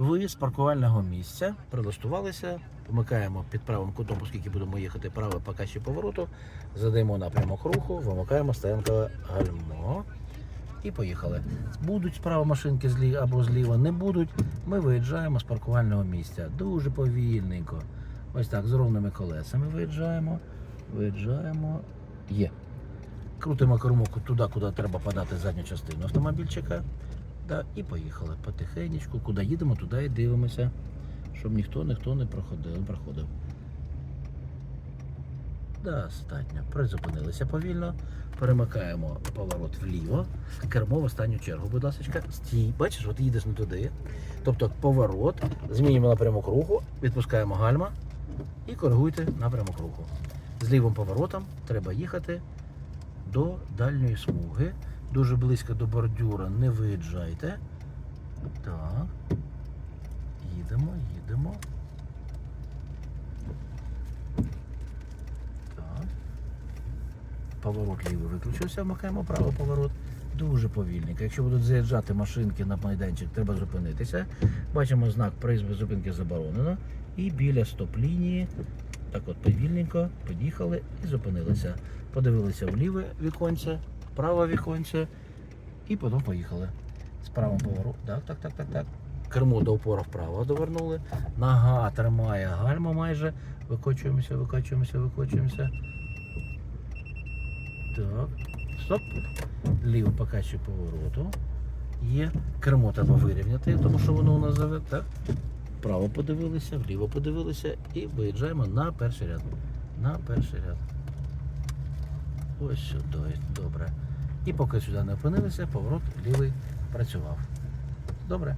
ви з паркувального місця прилаштувалися, вмикаємо під правим кутом, оскільки будемо їхати праве покажче повороту, задаємо напрямок руху, вимикаємо стоянкове гальмо. І поїхали. Будуть справа машинки злі або зліва, не будуть. Ми виїжджаємо з паркувального місця. Дуже повільненько. Ось так, з ровними колесами виїжджаємо. Виїжджаємо. Є. Крутимо кормоку туди, куди треба подати задню частину автомобільчика. Да, і поїхали потихенечку. Куди їдемо, туди і дивимося, щоб ніхто ніхто не проходив. Проходив. Достатньо. Призупинилися повільно. Перемикаємо поворот вліво. Кермо в останню чергу, будь ласка. Стій. Бачиш, от їдеш не туди. Тобто поворот, змінюємо напрямок руху, відпускаємо гальма і коригуйте напрямок руху. З лівим поворотом треба їхати до дальньої смуги. Дуже близько до бордюра не виїжджайте. Так. Їдемо, їдемо. Так. Поворот лівий виключився, вмикаємо правий поворот. Дуже повільненько. Якщо будуть заїжджати машинки на майданчик, треба зупинитися. Бачимо знак проїзд зупинки заборонено. І біля стоп-лінії, так от повільненько, під'їхали і зупинилися. Подивилися в ліве віконце, праве віконце і потім поїхали. З правим. Так, так, так, так, так. Кермо до опора вправо довернули. Нога тримає гальма майже. Викочуємося, викочуємося, викочуємося. Так. Стоп. Лівий покачує повороту. Є. Кермо треба вирівняти, тому що воно у нас заве. Так. Вправо подивилися, вліво подивилися і виїжджаємо на перший ряд. На перший ряд. Ось сюди. Добре. І поки сюди не опинилися, поворот лівий працював. Добре.